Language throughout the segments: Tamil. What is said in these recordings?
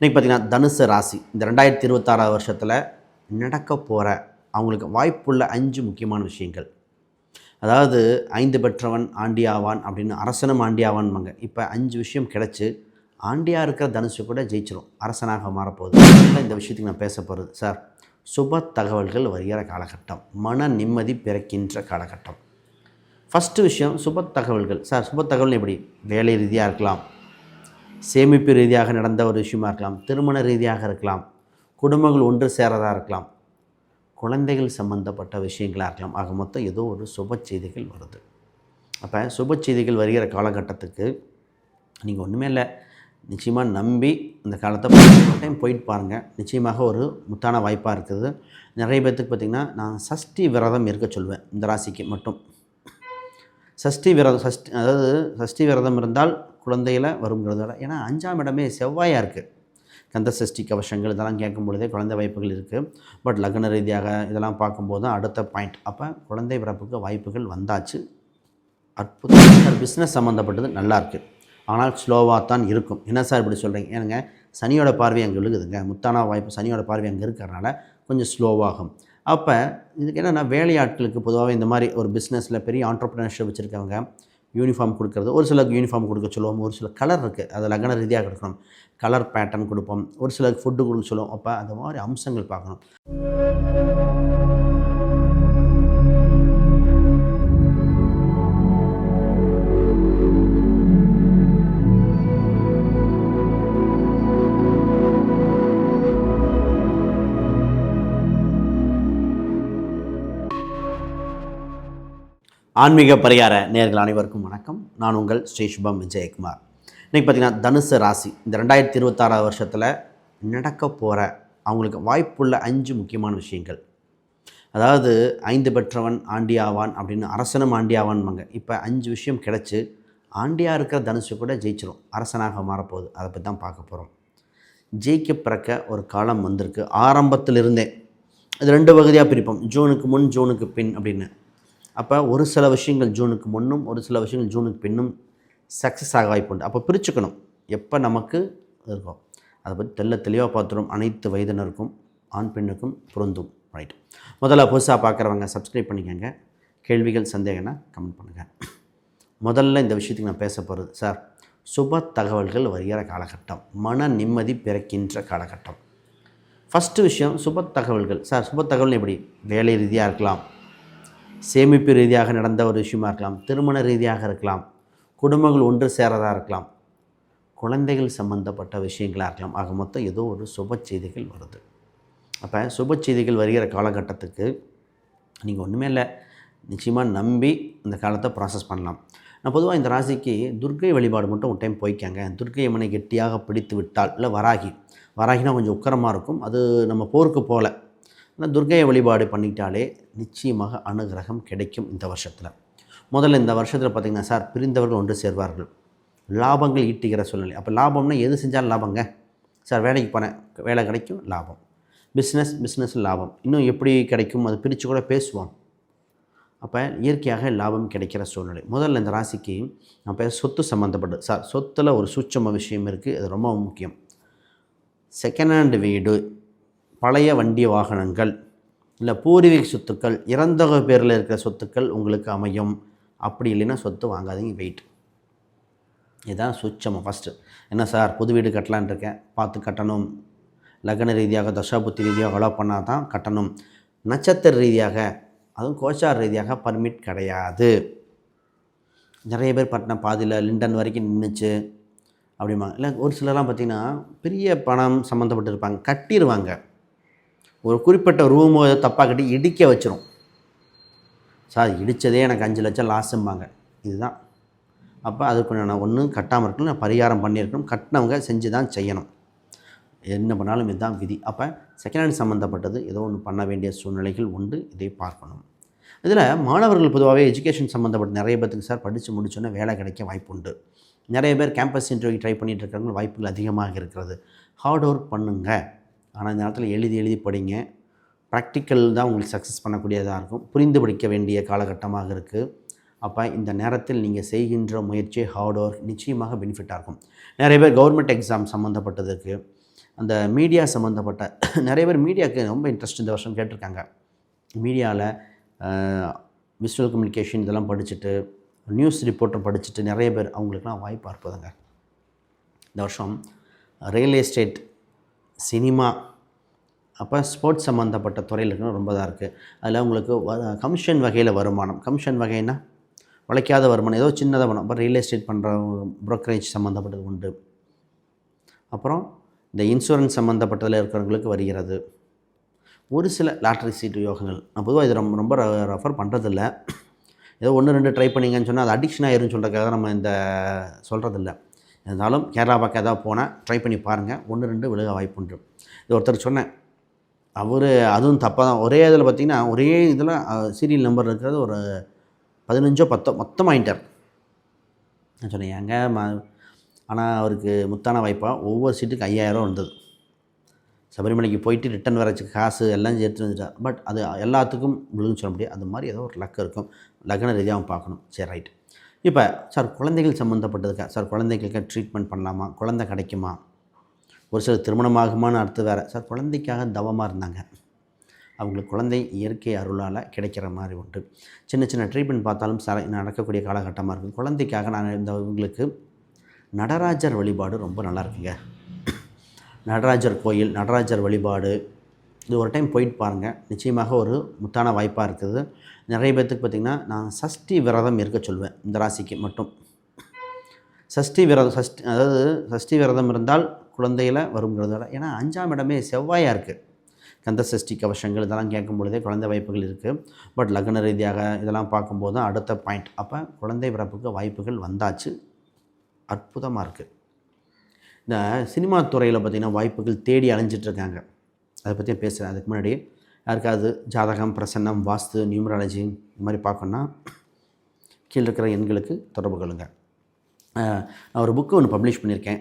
இன்றைக்கி பார்த்தீங்கன்னா தனுசு ராசி. இந்த ரெண்டாயிரத்தி இருபத்தாறாவது வருஷத்தில் நடக்க போகிற அவங்களுக்கு வாய்ப்புள்ள அஞ்சு முக்கியமான விஷயங்கள். அதாவது ஐந்து பெற்றவன் ஆண்டியாவான் அப்படின்னு அரசனும் ஆண்டியாவான்பாங்க இப்போ அஞ்சு விஷயம் கிடச்சி ஆண்டியாக இருக்கிற தனுசு கூட ஜெயிச்சிடும் அரசனாக மாறப்போகுது. இந்த விஷயத்துக்கு நான் பேச போகிறது சார் சுப தகவல்கள் வருகிற காலகட்டம். மன நிம்மதி பிறக்கின்ற காலகட்டம். ஃபஸ்ட்டு விஷயம் சுப தகவல்கள். சார் சுப தகவல் எப்படி? வேலை ரீதியாக இருக்கலாம். சேமிப்பு ரீதியாக நடந்த ஒரு விஷயமா இருக்கலாம் திருமண ரீதியாக இருக்கலாம் குடும்பங்கள் ஒன்று சேரதாக இருக்கலாம் குழந்தைகள் சம்பந்தப்பட்ட விஷயங்களாக இருக்கலாம். ஆக மொத்தம் ஏதோ ஒரு சுப செய்திகள் வருது. அப்போ சுப செய்திகள் வருகிற காலகட்டத்துக்கு நீங்கள் ஒன்றுமே இல்லை. நிச்சயமாக நம்பி இந்த காலத்தை டைம் போயிட்டு பாருங்கள் நிச்சயமாக ஒரு முத்தான வாய்ப்பாக இருக்குது. நிறைய பேர்த்துக்கு பார்த்திங்கன்னா நான் சஷ்டி விரதம் இருக்க சொல்லுவேன் இந்த ராசிக்கு மட்டும். சஷ்டி விரதம் சஷ்டி அதாவது சஷ்டி விரதம் இருந்தால் குழந்தையில் வருங்கிறதோட ஏன்னா அஞ்சாம் இடமே செவ்வாயாக இருக்குது கந்த சஷ்டி கவசங்கள் இதெல்லாம் கேட்கும் பொழுதே குழந்தை வாய்ப்புகள் இருக்குது பட் லக்ன ரீதியாக இதெல்லாம் பார்க்கும்போது தான் அடுத்த பாயிண்ட். அப்போ குழந்தை பிறப்புக்கு வாய்ப்புகள் வந்தாச்சு. அற்புதம் பிஸ்னஸ் சம்மந்தப்பட்டது நல்லாயிருக்கு ஆனால் ஸ்லோவாக தான் இருக்கும். என்ன சார் இப்படி சொல்கிறீங்க ஏனுங்க சனியோட பார்வை அங்கே விழுகுதுங்க. முத்தானா வாய்ப்பு சனியோட பார்வை அங்கே இருக்கிறனால கொஞ்சம் ஸ்லோவாகும் அப்போ இதுக்கு என்னென்னா வேலையாட்களுக்கு பொதுவாக இந்த மாதிரி ஒரு பிஸ்னஸில் பெரிய ஆண்டர்ப்ரினர்ஷிப் வச்சுருக்கவங்க யூனிஃபார்ம் கொடுக்குறது. ஒரு சிலருக்கு யூனிஃபார்ம் கொடுக்க சொல்லுவோம். ஒரு சில கலர் இருக்குது அது லக்ன ரீதியாக கொடுக்கணும். கலர் பேட்டர்ன் கொடுப்போம். ஒரு சிலருக்கு ஃபுட்டு கொடுக்க சொல்லுவோம். அப்போ அந்த மாதிரி அம்சங்கள் பார்க்கணும். ஆன்மீக பரிகார நேர்கள் அனைவருக்கும் வணக்கம். நான் உங்கள் ஸ்ரீ சுபம் விஜயகுமார். இன்றைக்கி பார்த்தீங்கன்னா தனுசு ராசி. இந்த ரெண்டாயிரத்தி இருபத்தாறாவது வருஷத்தில் நடக்க போகிற அவங்களுக்கு வாய்ப்புள்ள அஞ்சு முக்கியமான விஷயங்கள். அதாவது ஐந்து பெற்றவன் ஆண்டியாவான் அப்படின்னு அரசனும் ஆண்டியாவான்பாங்க இப்போ அஞ்சு விஷயம் கிடச்சி ஆண்டியாக இருக்கிற தனுசு கூட ஜெயிச்சிடும் அரசனாக மாறப்போகுது. அதை பற்றி தான் பார்க்க போகிறோம் ஜெயிக்க பிறக்க ஒரு காலம் வந்திருக்கு. ஆரம்பத்திலிருந்தே. இது ரெண்டு பகுதியாக பிரிப்போம். ஜூனுக்கு முன் ஜூனுக்கு பின் அப்படின்னு. அப்போ ஒரு சில விஷயங்கள் ஜூனுக்கு முன்னும் ஒரு சில விஷயங்கள் ஜூனுக்கு பின்னும் சக்ஸஸ் ஆக வாய்ப்பு உண்டு. அப்போ பிரிச்சுக்கணும். எப்போ நமக்கு இருக்கும் அதை பற்றி தெல்ல தெளிவாக பார்த்துரும். அனைத்து வயதினருக்கும் ஆண் பெண்ணுக்கும் பொருந்தும். ரைட் முதல்ல புதுசாக பார்க்குறவங்க சப்ஸ்கிரைப் பண்ணிக்கோங்க. கேள்விகள் சந்தேகம்னா கமெண்ட் பண்ணுங்கள் முதல்ல இந்த விஷயத்துக்கு நான் பேச போகிறது சார் சுப தகவல்கள் வருகிற காலகட்டம். மன நிம்மதி பிறக்கின்ற காலகட்டம். ஃபஸ்ட்டு விஷயம் சுப தகவல்கள். சார் சுப தகவல் எப்படி? வேலை ரீதியாக இருக்கலாம். சேமிப்பு ரீதியாக நடந்த ஒரு விஷயமா இருக்கலாம் திருமண ரீதியாக இருக்கலாம் குடும்பங்கள் ஒன்று சேரதாக இருக்கலாம் குழந்தைகள் சம்பந்தப்பட்ட விஷயங்களாக இருக்கலாம். ஆக மொத்தம் ஏதோ ஒரு சுப செய்திகள் வருது. அப்போ சுப செய்திகள் வருகிற காலகட்டத்துக்கு நீங்கள் ஒன்றுமே இல்லை. நிச்சயமாக நம்பி இந்த காலத்தை ப்ராசஸ் பண்ணலாம். நான் பொதுவாக இந்த ராசிக்கு துர்க்கை வழிபாடு மட்டும் ஒரு டைம் போய்க்காங்க. துர்க்கை அம்மனை கெட்டியாக பிடித்து விட்டால் இல்லை வராகி வராகினா கொஞ்சம் உக்கரமாக இருக்கும். அது நம்ம போருக்கு போகல ஆனால் துர்கையை வழிபாடு பண்ணிட்டாலே நிச்சயமாக அனுகிரகம் கிடைக்கும் இந்த வருஷத்தில். முதல்ல இந்த வருஷத்தில் பார்த்திங்கன்னா சார் பிரிந்தவர்கள் ஒன்று சேர்வார்கள். லாபங்கள் ஈட்டுகிற சூழ்நிலை. அப்போ லாபம்னா எது செஞ்சாலும் லாபங்க. சார் வேலைக்கு போனேன். வேலை கிடைக்கும் லாபம். பிஸ்னஸ் பிஸ்னஸ் லாபம். இன்னும் எப்படி கிடைக்கும் அது பிரித்து கூட பேசுவோம். அப்போ இயற்கையாக லாபம் கிடைக்கிற சூழ்நிலை. முதல்ல இந்த ராசிக்கு அப்போ சொத்து சம்மந்தப்பட்டது சார் சொத்தில் ஒரு சூட்சம விஷயம் இருக்குது அது ரொம்ப முக்கியம். செகண்ட் ஹேண்ட் வீடு. பழைய வண்டி வாகனங்கள் இல்லை பூர்வீக சொத்துக்கள் இறந்தவங்க பேரில் இருக்கிற சொத்துக்கள் உங்களுக்கு அமையும். அப்படி இல்லைன்னா சொத்து வாங்காதீங்க வெயிட் இதுதான் சுச்சமாக ஃபஸ்ட்டு என்ன சார் புது வீடு கட்டலான் இருக்கேன் பார்த்து கட்டணும். லக்ன ரீதியாக தசாபுத்தி ரீதியாக அலோ பண்ணால் தான் கட்டணும். நட்சத்திர ரீதியாக அதுவும் கோச்சார் ரீதியாக பர்மிட் கிடையாது. நிறைய பேர் பட்டின பாதியில் லிண்டன் வரைக்கும் நின்றுச்சு அப்படிம்பாங்க. இல்லை ஒரு சிலர்லாம் பார்த்திங்கன்னா பெரிய பணம் சம்மந்தப்பட்டிருப்பாங்க கட்டிடுவாங்க ஒரு குறிப்பிட்ட ரூமோ ஏதோ தப்பாக கட்டி இடிக்க வச்சிரும். சார் இடித்ததே எனக்கு அஞ்சு லட்சம் லாஸும்பாங்க இதுதான். அப்போ அதுக்கு நான் ஒன்றும் கட்டாமல் இருக்கணும் நான் பரிகாரம் பண்ணியிருக்கணும் கட்டினவங்க செஞ்சு தான் செய்யணும். என்ன பண்ணாலும் இதுதான் விதி. அப்போ செகண்ட் ஹேண்ட் சம்மந்தப்பட்டது ஏதோ ஒன்று பண்ண வேண்டிய சூழ்நிலைகள் உண்டு. இதை பார்க்கணும். இதில் மாணவர்கள் பொதுவாகவே எஜுகேஷன் சம்மந்தப்பட்ட நிறைய பேத்துக்கு சார் படித்து முடிச்சோன்னே வேலை கிடைக்க வாய்ப்பு உண்டு. நிறைய பேர் கேம்பஸ் இன்டர்வியூ ட்ரை பண்ணிகிட்டு இருக்கிறவங்க வாய்ப்புகள் அதிகமாக இருக்கிறது. ஹார்ட் ஒர்க் பண்ணுங்கள் ஆனால் இந்த நேரத்தில் எழுதி எழுதி படிங்க. ப்ராக்டிக்கல் தான் உங்களுக்கு சக்ஸஸ் பண்ணக்கூடியதாக இருக்கும். புரிந்து படிக்க வேண்டிய காலகட்டமாக இருக்குது அப்போ இந்த நேரத்தில் நீங்கள் செய்கின்ற முயற்சி ஹார்ட் ஒர்க் நிச்சயமாக பெனிஃபிட்டாக இருக்கும். நிறைய பேர் கவர்மெண்ட் எக்ஸாம் சம்மந்தப்பட்டதுக்கு அந்த மீடியா சம்மந்தப்பட்ட நிறைய பேர் மீடியாவுக்கு ரொம்ப இன்ட்ரெஸ்ட் இந்த வருஷம் கேட்டிருக்காங்க. மீடியாவில் விஷுவல் கம்யூனிகேஷன் இதெல்லாம் படிச்சுட்டு நியூஸ் ரிப்போர்ட்டர் படிச்சுட்டு நிறைய பேர் அவங்களுக்குலாம் வாய்ப்பாக இருப்பதுங்க இந்த வருஷம் ரியல் எஸ்டேட் சினிமா அப்போ ஸ்போர்ட்ஸ் சம்மந்தப்பட்ட துறையில் இருக்கணும் ரொம்ப தான் இருக்குது அதில் உங்களுக்கு வ- கமிஷன் வகையில் வருமானம். கமிஷன் வகைன்னா உழைக்காத வருமானம். ஏதோ சின்னதாக வரும் அப்போ ரியல் எஸ்டேட் பண்ணுற ப்ரோக்கரேஜ் சம்மந்தப்பட்டது உண்டு. அப்புறம் இந்த இன்சூரன்ஸ் சம்மந்தப்பட்டதில் இருக்கிறவங்களுக்கு வருகிறது. ஒரு சில லாட்ரி சீட்டு யோகங்கள் நான் பொதுவாக இது ரொம்ப ரொம்ப ரெஃபர் பண்ணுறதில்ல ஏதோ ஒன்று ரெண்டு ட்ரை பண்ணீங்கன்னு சொன்னால் அது அடிக்ஷன் ஆயிரும்னு சொல்கிறதுக்காக நம்ம இந்த சொல்கிறதில்ல இருந்தாலும் கேரளா பக்கம் ஏதாவது போனால் ட்ரை பண்ணி பாருங்கள். ஒன்று ரெண்டு விழுக வாய்ப்புண்டு. இது ஒருத்தர் சொன்னேன். அவர் அதுவும் தப்பாக தான். ஒரே இதில் பார்த்தீங்கன்னா ஒரே இதில் சீரியல் நம்பர் இருக்கிறது ஒரு பதினஞ்சோ பத்தோ மொத்தம் வாங்கிட்டார். நான் சொன்னேன் ஏங்க ம ஆனால் அவருக்கு முத்தான வாய்ப்பாக ஒவ்வொரு சீட்டுக்கு ஐயாயிரம் இருந்தது. சபரிமலைக்கு போயிட்டு ரிட்டன் வரச்சு காசு எல்லாம் எடுத்து வந்துட்டார். பட் அது எல்லாத்துக்கும் விழுன்னு சொல்ல முடியாது. அது மாதிரி ஏதோ ஒரு லக் இருக்கும். லக்ன ரீதியாகவும் பார்க்கணும். சரி ரைட் இப்போ சார் குழந்தைகள் சம்மந்தப்பட்டதுக்கா சார் குழந்தைகளுக்கு ட்ரீட்மெண்ட் பண்ணலாமா? குழந்தை கிடைக்குமா? ஒரு சிலர் திருமணமாகுமான்னு அடுத்து வேறு. சார் குழந்தைக்காக தவமாக இருந்தாங்க. அவங்களுக்கு குழந்தை இயற்கை அருளால் கிடைக்கிற மாதிரி உண்டு. சின்ன சின்ன ட்ரீட்மெண்ட் பார்த்தாலும் சார் நடக்கக்கூடிய காலகட்டமாக இருக்குது குழந்தைக்காக நான் இந்த இவங்களுக்கு நடராஜர் வழிபாடு ரொம்ப நல்லா இருக்குங்க. நடராஜர் கோயில் நடராஜர் வழிபாடு. இது ஒரு டைம் போயிட்டு பாருங்கள் நிச்சயமாக ஒரு முத்தான வாய்ப்பாக இருக்குது. நிறைய பேர்த்துக்கு பார்த்திங்கன்னா நான் சஷ்டி விரதம் இருக்க சொல்லுவேன் இந்த ராசிக்கு மட்டும். சஷ்டி விரதம் சஷ்டி அதாவது சஷ்டி விரதம் இருந்தால் குழந்தையில் வருங்கிறத ஏன்னா அஞ்சாம் இடமே செவ்வாயாக இருக்குது கந்த சஷ்டி கவசங்கள் இதெல்லாம் கேட்கும் பொழுதே குழந்தை வாய்ப்புகள் இருக்குது பட் லக்ன ரீதியாக இதெல்லாம் பார்க்கும்போது தான் அடுத்த பாயிண்ட். அப்போ குழந்தை பிறப்புக்கு வாய்ப்புகள் வந்தாச்சு. அற்புதமாக இருக்குது இந்த சினிமா துறையில் பார்த்திங்கன்னா வாய்ப்புகள் தேடி அலைஞ்சிட்ருக்காங்க அதை பற்றி பேசுகிறேன் அதுக்கு முன்னாடி யாருக்காவது ஜாதகம் பிரசன்னம் வாஸ்து நியூமராலஜி இந்த மாதிரி பார்க்கணுன்னா கீழே இருக்கிற எண்களுக்கு தொடர்பு கொள்ளுங்க. நான் ஒரு புக்கு ஒன்று பப்ளிஷ் பண்ணியிருக்கேன்.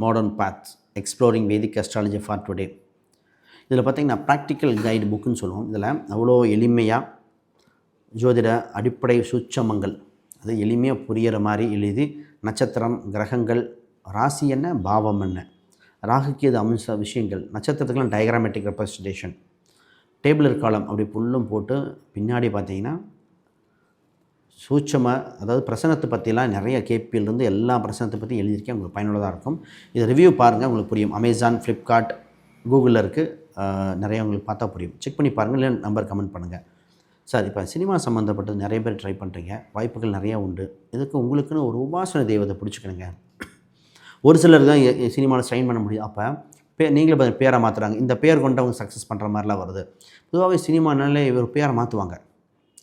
Modern paths exploring Vedic astrology for today இதில் பார்த்திங்கன்னா ப்ராக்டிக்கல் கைடு புக்குன்னு சொல்லுவோம். இதில் அவ்வளோ எளிமையாக ஜோதிட அடிப்படை சுச்சமங்கள் அது எளிமையாக புரியிற மாதிரி எழுதி நட்சத்திரம் கிரகங்கள் ராசி என்ன பாவம் என்ன ராகுக்கு இது அம்ச விஷயங்கள் நட்சத்திரத்துக்கெல்லாம் டயக்ராமேட்டிக் ரெப்ரசன்டேஷன் டேபிள் காலம் அப்படி புல்லும் போட்டு பின்னாடி பார்த்தீங்கன்னா சூட்சமாக அதாவது பிரசனத்தை பற்றிலாம் நிறைய கேபியிலிருந்து எல்லா பிரசனத்தை பற்றி எழுதியிருக்கேன். உங்களுக்கு பயனுள்ளதாக இருக்கும். இதை ரிவ்யூ பாருங்கள் உங்களுக்கு புரியும். அமேசான் ஃப்ளிப்கார்ட் கூகுளில் இருக்குது நிறைய உங்களுக்கு பார்த்தா புரியும். செக் பண்ணி பாருங்கள் இல்லை நம்பர் கமெண்ட் பண்ணுங்கள் சார் இப்போ சினிமா சம்மந்தப்பட்டது நிறைய பேர் ட்ரை பண்ணுறீங்க வாய்ப்புகள் நிறையா உண்டு. இதுக்கு உங்களுக்குன்னு ஒரு உபாசன தெய்வத்தை பிடிச்சிக்கணுங்க. ஒரு சிலர் தான் சினிமாவில் ஸ்ட்ரைன் பண்ண முடியும். அப்போ பே நீங்களே பாருங்க பேரை மாற்றுறாங்க இந்த பேர் கொண்டவங்க சக்ஸஸ் பண்ணுற மாதிரிலாம் வருது. பொதுவாகவே சினிமானாலே இவர் பேரை மாற்றுவாங்க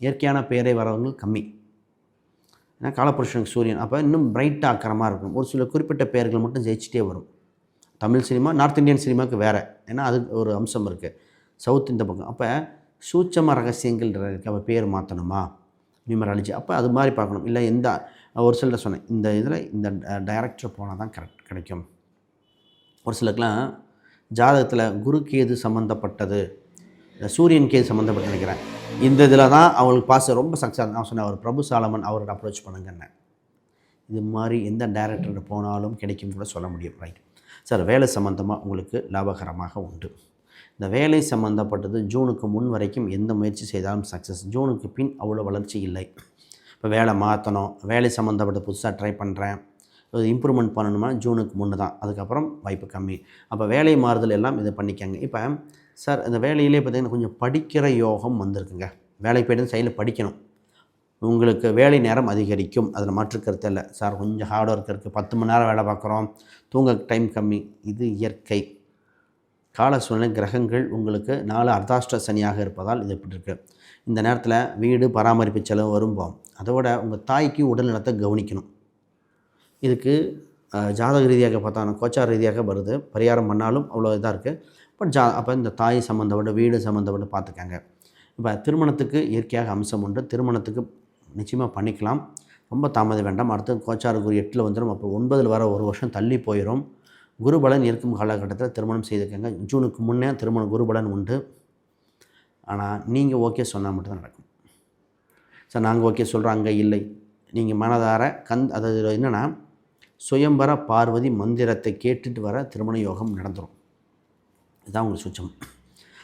இயற்கையான பேரை வரவங்க கம்மி. ஏன்னா காலபுருஷனுக்கு சூரியன். அப்போ இன்னும் பிரைட்டாக ஆக்கிரமாக இருக்கும் ஒரு சில குறிப்பிட்ட பெயர்கள் மட்டும் ஜெயிச்சிட்டே வரும். தமிழ் சினிமா நார்த் இந்தியன் சினிமாவுக்கு வேறு. ஏன்னா அது ஒரு அம்சம் இருக்குது சவுத் இந்த பக்கம். அப்போ சூட்சம ரகசியங்கள் இருக்குது அப்போ பேர் மாற்றணுமா நியூமராலஜி அப்போ அது மாதிரி பார்க்கணும். இல்லை எந்த ஒரு சிலர் சொன்னேன். இந்த இதில் இந்த டைரக்டர் போனால் தான் கரெக்ட் கிடைக்கும். ஒரு சிலருக்குலாம் ஜாதகத்தில் குரு கேது சம்மந்தப்பட்டது இந்த சூரியன் கேது சம்மந்தப்பட்டு நினைக்கிறேன். இந்த இதில் தான் அவங்களுக்கு பாஸ் ரொம்ப சக்ஸஸ் நான் சொன்னேன் அவர் பிரபு சாலமன் அவர்கிட்ட அப்ரோச் பண்ணுங்கன்னு. இது மாதிரி எந்த டேரக்டர்கிட்ட போனாலும் கிடைக்கும் கூட சொல்ல முடியும். ரைட் சார் வேலை சம்மந்தமாக உங்களுக்கு லாபகரமாக உண்டு. இந்த வேலை சம்மந்தப்பட்டது ஜூனுக்கு முன் வரைக்கும் எந்த முயற்சி செய்தாலும் சக்ஸஸ் ஜூனுக்கு பின் அவ்வளோ வளர்ச்சி இல்லை. இப்போ வேலை மாற்றணும் வேலை சம்மந்தப்பட்ட புதுசாக ட்ரை பண்ணுறேன் இம்ப்ரூவ்மெண்ட் பண்ணணுமா ஜூனுக்கு முன்னு தான். அதுக்கப்புறம் வாய்ப்பு கம்மி. அப்போ வேலை மாறுதல் எல்லாம் இதை பண்ணிக்கங்க. இப்போ சார் இந்த வேலையிலே பார்த்தீங்கன்னா கொஞ்சம் படிக்கிற யோகம் வந்திருக்குங்க. வேலைக்கு போய்ட்டு சைடில் படிக்கணும். உங்களுக்கு வேலை நேரம் அதிகரிக்கும். அதில் மாற்று கருத்து இல்லை. சார் கொஞ்சம் ஹார்ட் ஒர்க் இருக்குது பத்து மணி நேரம் வேலை பார்க்குறோம். தூங்க டைம் கம்மி. இது இயற்கை. கால சூழ்நிலை கிரகங்கள் உங்களுக்கு நாலு அர்த்தாஷ்ட சனியாக இருப்பதால் இது இப்படி இருக்குது இந்த நேரத்தில் வீடு பராமரிப்பு செலவு வரும்போம். அதோட உங்கள் தாய்க்கு உடல் நலத்தை கவனிக்கணும். இதுக்கு ஜாதக ரீதியாக பார்த்தா கோச்சார் ரீதியாக வருது. பரிகாரம் பண்ணாலும் அவ்வளோ இதாக இருக்குது பட் ஜா அப்போ இந்த தாய் சம்மந்தப்பட்ட வீடு சம்மந்தப்பட்டு பார்த்துக்கங்க. இப்போ திருமணத்துக்கு இயற்கையாக அம்சம் உண்டு. திருமணத்துக்கு நிச்சயமாக பண்ணிக்கலாம். ரொம்ப தாமதம் வேண்டாம். அடுத்து கோச்சார் குரு எட்டில் வந்துடும் அப்புறம் ஒன்பதில் வர ஒரு வருஷம் தள்ளி போயிடும் குருபலன் இருக்கும் காலகட்டத்தில் திருமணம் செய்துக்கங்க. ஜூனுக்கு முன்னே திருமணம் குருபலன் உண்டு. ஆனால் நீங்கள் ஓகே சொன்னால் மட்டும்தான் நடக்கும். சார் நாங்கள் ஓகே சொல்கிறோம் அங்கே இல்லை. நீங்கள் மனதார கந் அதாவது என்னென்னா சுயம்பர பார்வதி மந்திரத்தை கேட்டுட்டு வர திருமண யோகம் நடந்துடும் இதுதான் உங்களுக்கு சுச்சம்.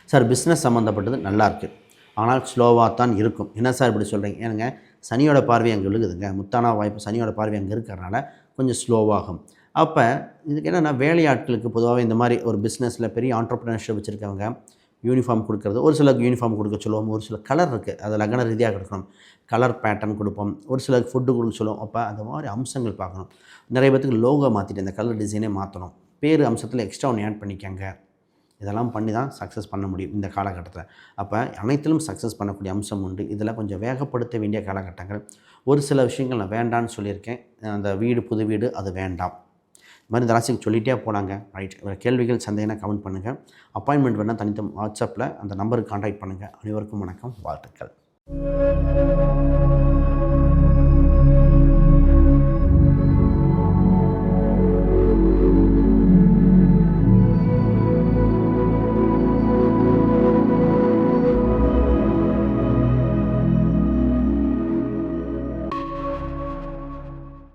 சார் பிஸ்னஸ் சம்மந்தப்பட்டது நல்லா இருக்குது ஆனால் ஸ்லோவாக தான் இருக்கும். என்ன சார் இப்படி சொல்கிறீங்க ஏனுங்க சனியோட பார்வை அங்கே விழுகுதுங்க. முத்தானா வாய்ப்பு சனியோட பார்வை அங்கே இருக்கிறனால கொஞ்சம் ஸ்லோவாகும் அப்போ இதுக்கு என்னென்னா வேலையாட்களுக்கு பொதுவாகவே இந்த மாதிரி ஒரு பிஸ்னஸில் பெரிய ஆண்டர்ப்ரினர்ஷிப் வச்சுருக்கவங்க யூனிஃபார்ம் கொடுக்குறது. ஒரு சிலருக்கு யூனிஃபார்ம் கொடுக்க சொல்லுவோம். ஒரு சில கலர் இருக்குது அது லக்ன ரீதியாக கொடுக்கணும். கலர் பேட்டர்ன் கொடுப்போம். ஒரு சிலருக்கு ஃபுட்டு கொடுக்க சொல்லுவோம். அப்போ அந்த மாதிரி அம்சங்கள் பார்க்கணும். நிறைய பேத்துக்கு லோகோ மாற்றிட்டு இந்த கலர் டிசைனே மாற்றணும் பேர் அம்சத்தில் எக்ஸ்ட்ரா ஒன்று ஆட் பண்ணிக்கங்க. இதெல்லாம் பண்ணி தான் சக்ஸஸ் பண்ண முடியும் இந்த காலகட்டத்தில். அப்போ அனைத்திலும் சக்ஸஸ் பண்ணக்கூடிய அம்சம் உண்டு. இதில் கொஞ்சம் வேகப்படுத்த வேண்டிய காலகட்டங்கள். ஒரு சில விஷயங்கள் நான் வேண்டான்னு சொல்லியிருக்கேன். அந்த வீடு புது வீடு அது வேண்டாம். மாதிரி இந்த ராசிக்கு சொல்லிகிட்டே போனாங்க. ரைட் கேள்விகள் சந்தேகம்னா கமெண்ட் பண்ணுங்கள் அப்பாயின்மெண்ட் வேணால் தனித்த வாட்ஸ்அப்பில் அந்த நம்பருக்கு காண்டாக்ட் பண்ணுங்கள் அனைவருக்கும் வணக்கம் வாழ்த்துக்கள்.